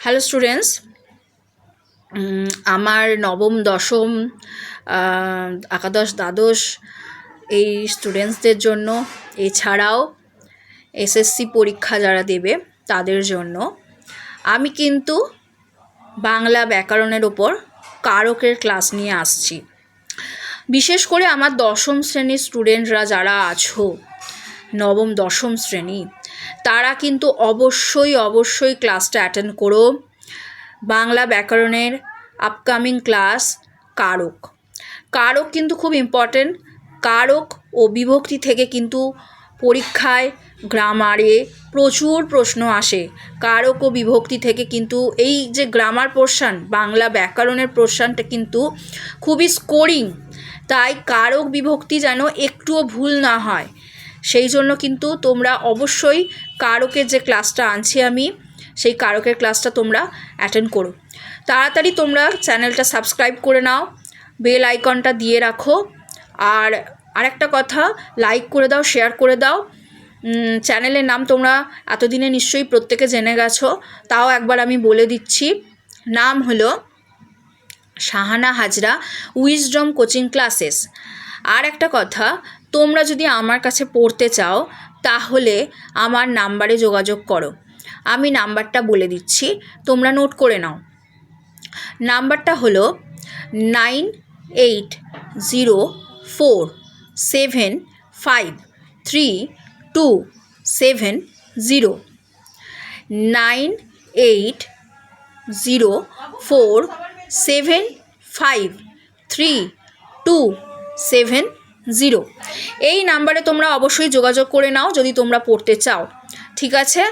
Hello students আমার নবম, দশম একাদশ, দ্বাদশ এই স্টুডেন্টসদের জন্য। এছাড়াও এসএসসি পরীক্ষা যারা দেবে তাদের জন্য। আমি কিন্তু বাংলা ব্যাকরণের ওপর কারকের ক্লাস নিয়ে আসছি। বিশেষ করে আমার দশম শ্রেণির স্টুডেন্টরা যারা আছো, নবম, দশম শ্রেণি তারা কিন্তু অবশ্যই অবশ্যই ক্লাসটা অ্যাটেন্ড করো। বাংলা ব্যাকরণের আপকামিং ক্লাস কারক। কারক কিন্তু খুব ইম্পর্টেন্ট কারক ও বিভক্তি থেকে কিন্তু পরীক্ষায় গ্রামারে প্রচুর প্রশ্ন আসে। কারক ও বিভক্তি থেকে কিন্তু এই যে গ্রামার পোর্শন বাংলা ব্যাকরণের পোর্শনটা কিন্তু খুবই স্কোরিং তাই কারক বিভক্তি যেন একটুও ভুল না হয়। সেই জন্য কিন্তু তোমরা অবশ্যই কারকের যে ক্লাসটা আনছি আমি, সেই কারকের ক্লাসটা তোমরা অ্যাটেন্ড করো। তাড়াতাড়ি তোমরা চ্যানেলটা সাবস্ক্রাইব করে নাও বেল আইকনটা দিয়ে রাখো। আর আরেকটা কথা লাইক করে দাও শেয়ার করে দাও। চ্যানেলের নাম তোমরা এতদিনে নিশ্চয়ই প্রত্যেকে জেনে গেছো, তাও একবার আমি বলে দিচ্ছি। নাম হলো Shahana Hazra wisdom coaching classes আর একটা কথা তোমরা যদি আমার কাছে পড়তে চাও, তাহলে আমার নাম্বারে যোগাযোগ করো। আমি নাম্বারটা বলে দিচ্ছি, তোমরা নোট করে নাও। নাম্বারটা হলো nine eight zero four seven five three two seven zero. Nine eight zero four seven five three two seven zero. এই নাম্বারে তোমরা অবশ্যই যোগাযোগ করে নাও যদি তোমরা পড়তে চাও। ঠিক আছে?